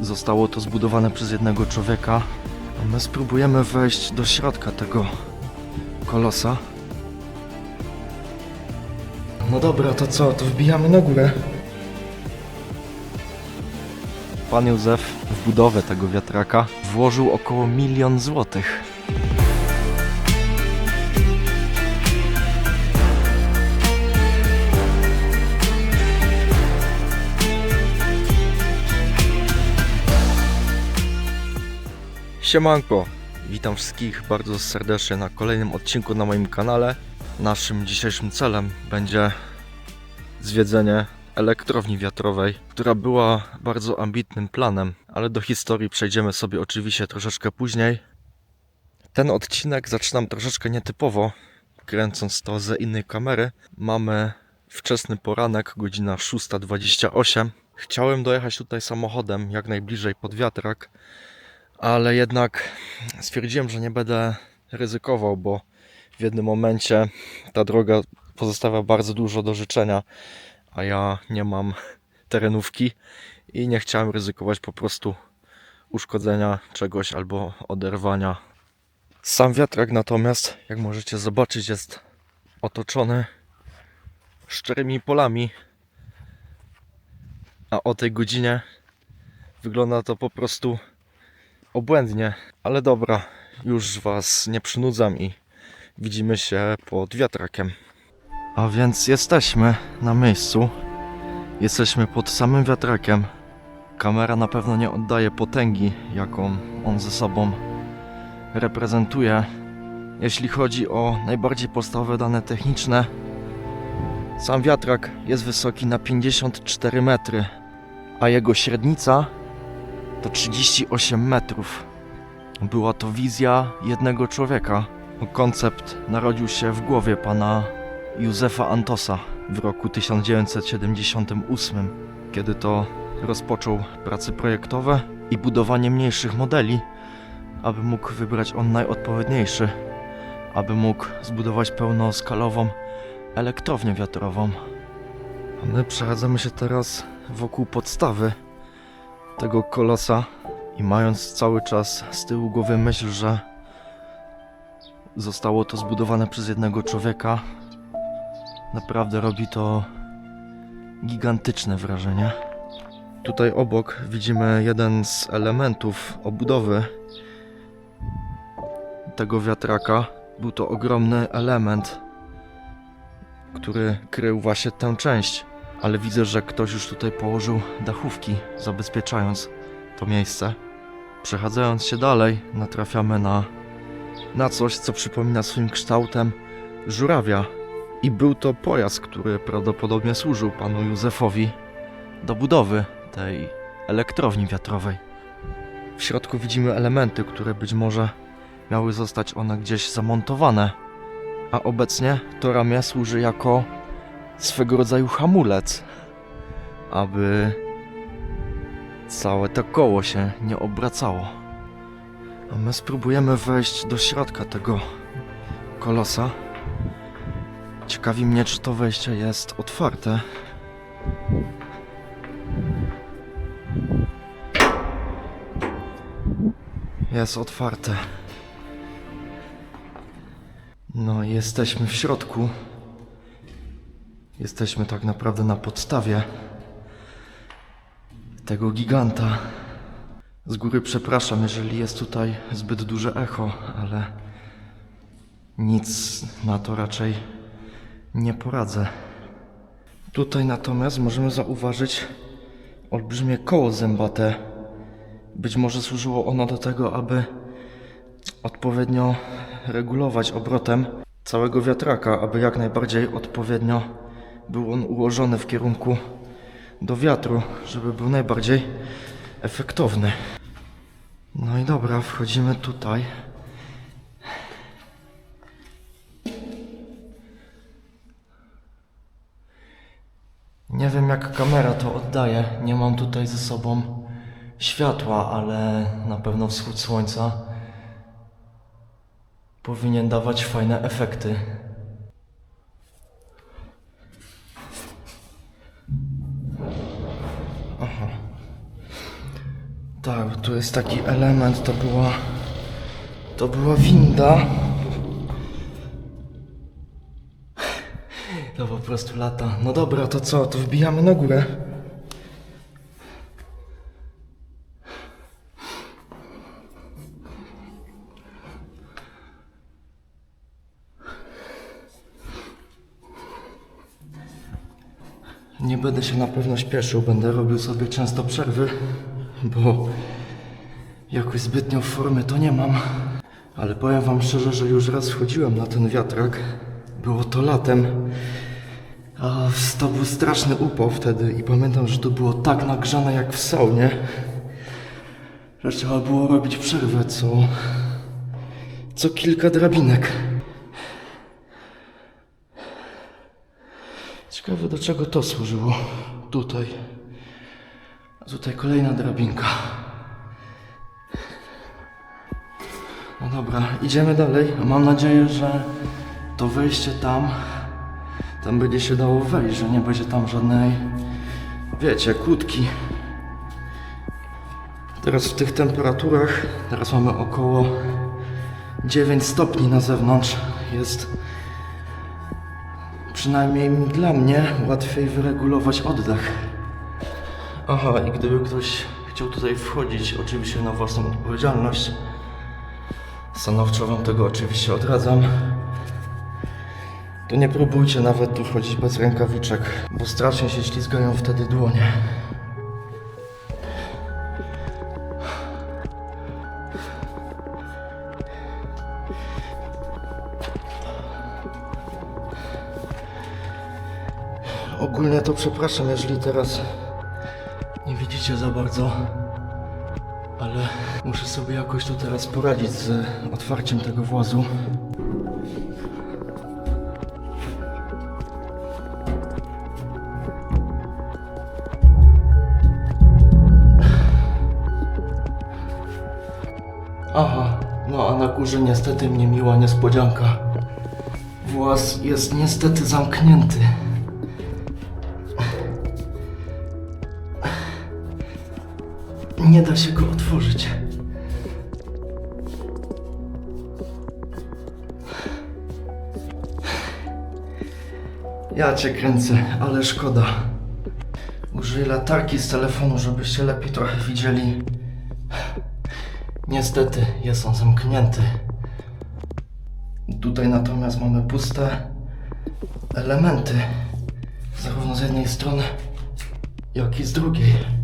Zostało to zbudowane przez jednego człowieka. A my spróbujemy wejść do środka tego kolosa. No dobra, to co? To wbijamy na górę. Pan Józef w budowę tego wiatraka włożył około milion złotych. Siemanko, witam wszystkich bardzo serdecznie na kolejnym odcinku na moim kanale. Naszym dzisiejszym celem będzie zwiedzenie elektrowni wiatrowej, która była bardzo ambitnym planem, ale do historii przejdziemy sobie oczywiście troszeczkę później. Ten odcinek zaczynam troszeczkę nietypowo, kręcąc to ze innej kamery. Mamy wczesny poranek, godzina 6.28. Chciałem dojechać tutaj samochodem jak najbliżej pod wiatrak, ale jednak stwierdziłem, że nie będę ryzykował, bo w jednym momencie ta droga pozostawia bardzo dużo do życzenia, a ja nie mam terenówki i nie chciałem ryzykować po prostu uszkodzenia czegoś albo oderwania. Sam wiatrak natomiast, jak możecie zobaczyć, jest otoczony szczerymi polami, a o tej godzinie wygląda to po prostu obłędnie, ale dobra, już Was nie przynudzam i widzimy się pod wiatrakiem. A więc jesteśmy na miejscu. Jesteśmy pod samym wiatrakiem. Kamera na pewno nie oddaje potęgi, jaką on ze sobą reprezentuje. Jeśli chodzi o najbardziej podstawowe dane techniczne, sam wiatrak jest wysoki na 54 metry, a jego średnica to 38 metrów. Była to wizja jednego człowieka. Koncept narodził się w głowie pana Józefa Antosa w roku 1978, kiedy to rozpoczął prace projektowe i budowanie mniejszych modeli, aby mógł wybrać on najodpowiedniejszy, aby mógł zbudować pełnoskalową elektrownię wiatrową. My przechadzamy się teraz wokół podstawy tego kolosa i mając cały czas z tyłu głowy myśl, że zostało to zbudowane przez jednego człowieka, naprawdę robi to gigantyczne wrażenie. Tutaj obok widzimy jeden z elementów obudowy tego wiatraka. Był to ogromny element, który krył właśnie tę część ale widzę, że ktoś już tutaj położył dachówki, zabezpieczając to miejsce. Przechadzając się dalej, natrafiamy na, na coś, co przypomina swoim kształtem żurawia. I był to pojazd, który prawdopodobnie służył panu Józefowi do budowy tej elektrowni wiatrowej. W środku widzimy elementy, które być może miały zostać one gdzieś zamontowane, a obecnie to ramię służy jako swego rodzaju hamulec, aby całe to koło się nie obracało. A my spróbujemy wejść do środka tego kolosa. Ciekawi mnie, czy to wejście jest otwarte. Jest otwarte. No, jesteśmy w środku. Jesteśmy tak naprawdę na podstawie tego giganta. Z góry przepraszam, jeżeli jest tutaj zbyt duże echo, ale nic na to raczej nie poradzę. Tutaj natomiast możemy zauważyć olbrzymie koło zębate. Być może służyło ono do tego, aby odpowiednio regulować obrotem całego wiatraka, aby jak najbardziej odpowiednio był on ułożony w kierunku do wiatru, żeby był najbardziej efektowny. No i dobra, wchodzimy tutaj. Nie wiem jak kamera to oddaje. Nie mam tutaj ze sobą światła, ale na pewno wschód słońca powinien dawać fajne efekty. Tak, tu jest taki element, to była... To była winda. To po prostu lata. No dobra, to co? To wbijamy na górę. Nie będę się na pewno śpieszył, będę robił sobie często przerwy, bo jakoś zbytnio formy to nie mam. Ale powiem wam szczerze, że już raz wchodziłem na ten wiatrak. Było to latem. A to był straszny upał wtedy i pamiętam, że to było tak nagrzane jak w saunie, że trzeba było robić przerwę co... co kilka drabinek. Ciekawe do czego to służyło. Tutaj. Tutaj kolejna drabinka. No dobra, idziemy dalej. Mam nadzieję, że to wejście tam, tam będzie się dało wejść, że nie będzie tam żadnej, wiecie, kłódki. Teraz w tych temperaturach, teraz mamy około 9 stopni na zewnątrz. Jest przynajmniej dla mnie łatwiej wyregulować oddech. Aha, i gdyby ktoś chciał tutaj wchodzić, oczywiście na własną odpowiedzialność, stanowczo wam tego oczywiście odradzam, to nie próbujcie nawet tu wchodzić bez rękawiczek, bo strasznie się ślizgają wtedy dłonie. Ogólnie to przepraszam, jeżeli teraz widzicie za bardzo, ale muszę sobie jakoś tu teraz poradzić z otwarciem tego włazu. Aha, no a na górze niestety mnie miła niespodzianka. Właz jest niestety zamknięty. Nie da się go otworzyć. Ja cię kręcę, ale szkoda. Użyję latarki z telefonu, żebyście lepiej trochę widzieli. Niestety jest on zamknięty. Tutaj natomiast mamy puste elementy. Zarówno z jednej strony, jak i z drugiej.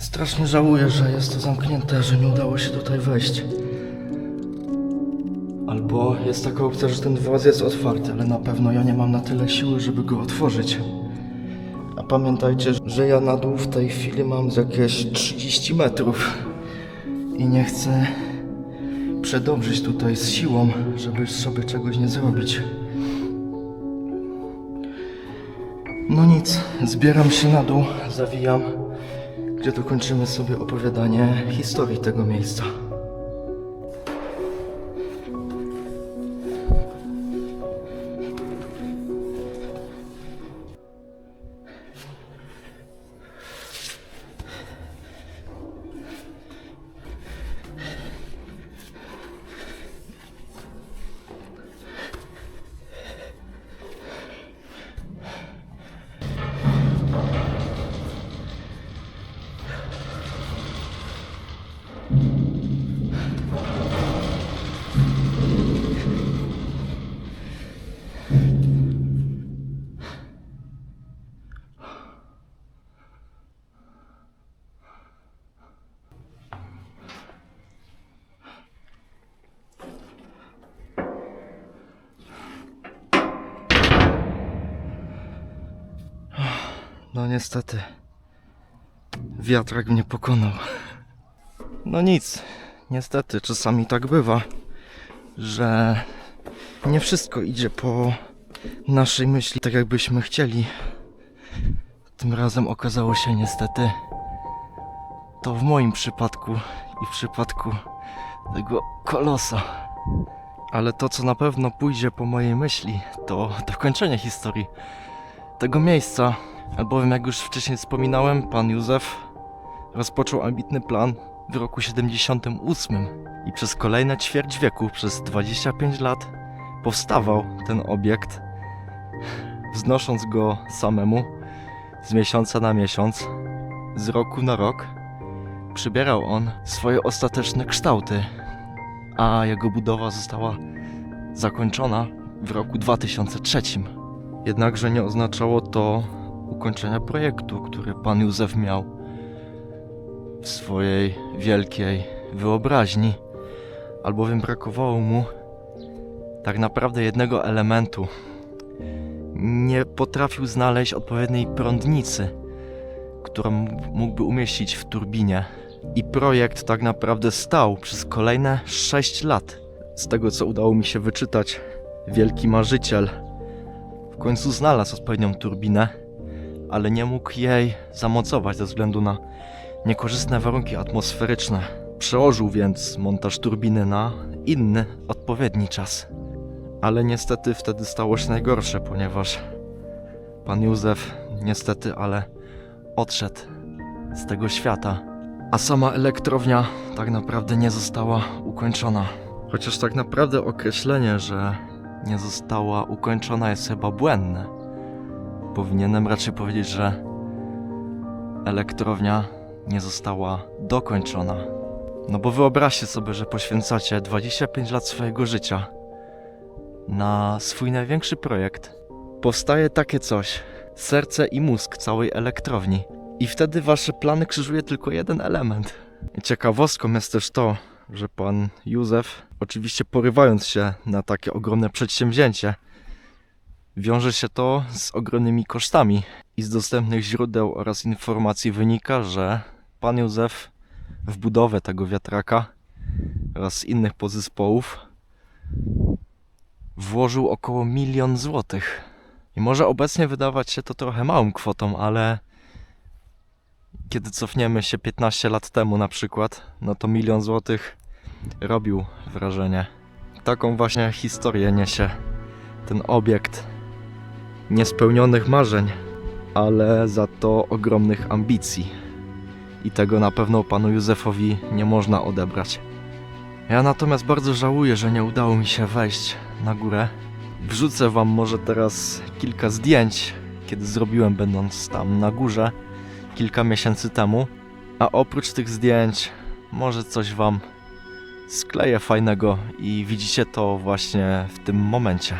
Strasznie żałuję, że jest to zamknięte, że nie udało się tutaj wejść. Albo jest taka opcja, że ten właz jest otwarty, ale na pewno ja nie mam na tyle siły, żeby go otworzyć. A pamiętajcie, że ja na dół w tej chwili mam jakieś 30 metrów. I nie chcę przedobrzyć tutaj z siłą, żeby sobie czegoś nie zrobić. No nic, zbieram się na dół, zawijam gdzie dokończymy sobie opowiadanie historii tego miejsca. No niestety. Wiatrak mnie pokonał. No nic. Niestety, czasami tak bywa, że nie wszystko idzie po naszej myśli tak, jakbyśmy chcieli. Tym razem okazało się niestety to w moim przypadku i w przypadku tego kolosa. Ale to, co na pewno pójdzie po mojej myśli, to dokończenie historii tego miejsca, albowiem jak już wcześniej wspominałem, pan Józef rozpoczął ambitny plan w roku 78 i przez kolejne ćwierć wieku, przez 25 lat powstawał ten obiekt, wznosząc go samemu z miesiąca na miesiąc, z roku na rok. Przybierał on swoje ostateczne kształty, a jego budowa została zakończona w roku 2003. Jednakże nie oznaczało to ukończenia projektu, który pan Józef miał w swojej wielkiej wyobraźni, albowiem brakowało mu tak naprawdę jednego elementu. Nie potrafił znaleźć odpowiedniej prądnicy, którą mógłby umieścić w turbinie. I projekt tak naprawdę stał przez kolejne 6 lat. Z tego co udało mi się wyczytać, wielki marzyciel w końcu znalazł odpowiednią turbinę, ale nie mógł jej zamocować ze względu na niekorzystne warunki atmosferyczne. Przełożył więc montaż turbiny na inny, odpowiedni czas. Ale niestety wtedy stało się najgorsze, ponieważ pan Józef niestety, ale odszedł z tego świata, a sama elektrownia tak naprawdę nie została ukończona. Chociaż tak naprawdę określenie, że nie została ukończona jest chyba błędne. Powinienem raczej powiedzieć, że elektrownia nie została dokończona. No bo wyobraźcie sobie, że poświęcacie 25 lat swojego życia na swój największy projekt. Powstaje takie coś, serce i mózg całej elektrowni. I wtedy wasze plany krzyżuje tylko jeden element. Ciekawostką jest też to, że pan Józef, oczywiście porywając się na takie ogromne przedsięwzięcie, wiąże się to z ogromnymi kosztami. I z dostępnych źródeł oraz informacji wynika, że pan Józef w budowę tego wiatraka oraz innych podzespołów włożył około milion złotych. I może obecnie wydawać się to trochę małą kwotą, ale kiedy cofniemy się 15 lat temu na przykład, no to milion złotych robił wrażenie. Taką właśnie historię niesie ten obiekt niespełnionych marzeń, ale za to ogromnych ambicji. I tego na pewno panu Józefowi nie można odebrać. Ja natomiast bardzo żałuję, że nie udało mi się wejść na górę. Wrzucę wam może teraz kilka zdjęć, kiedy zrobiłem będąc tam na górze kilka miesięcy temu. A oprócz tych zdjęć, może coś wam skleję fajnego i widzicie to właśnie w tym momencie.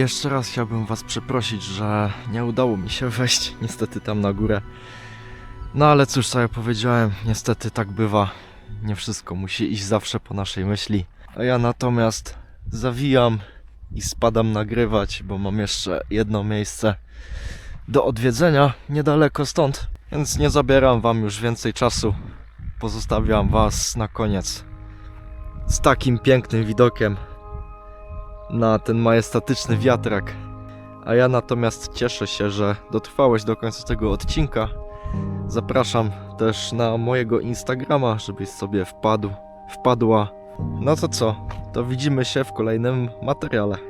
Jeszcze raz chciałbym Was przeprosić, że nie udało mi się wejść niestety tam na górę. No ale cóż, co ja powiedziałem, niestety tak bywa. Nie wszystko musi iść zawsze po naszej myśli. A ja natomiast zawijam i spadam nagrywać, bo mam jeszcze jedno miejsce do odwiedzenia niedaleko stąd. Więc nie zabieram Wam już więcej czasu. Pozostawiam Was na koniec z takim pięknym widokiem na ten majestatyczny wiatrak. A ja natomiast cieszę się, że dotrwałeś do końca tego odcinka. Zapraszam też na mojego Instagrama, żebyś sobie wpadł, wpadła. No to co? To widzimy się w kolejnym materiale.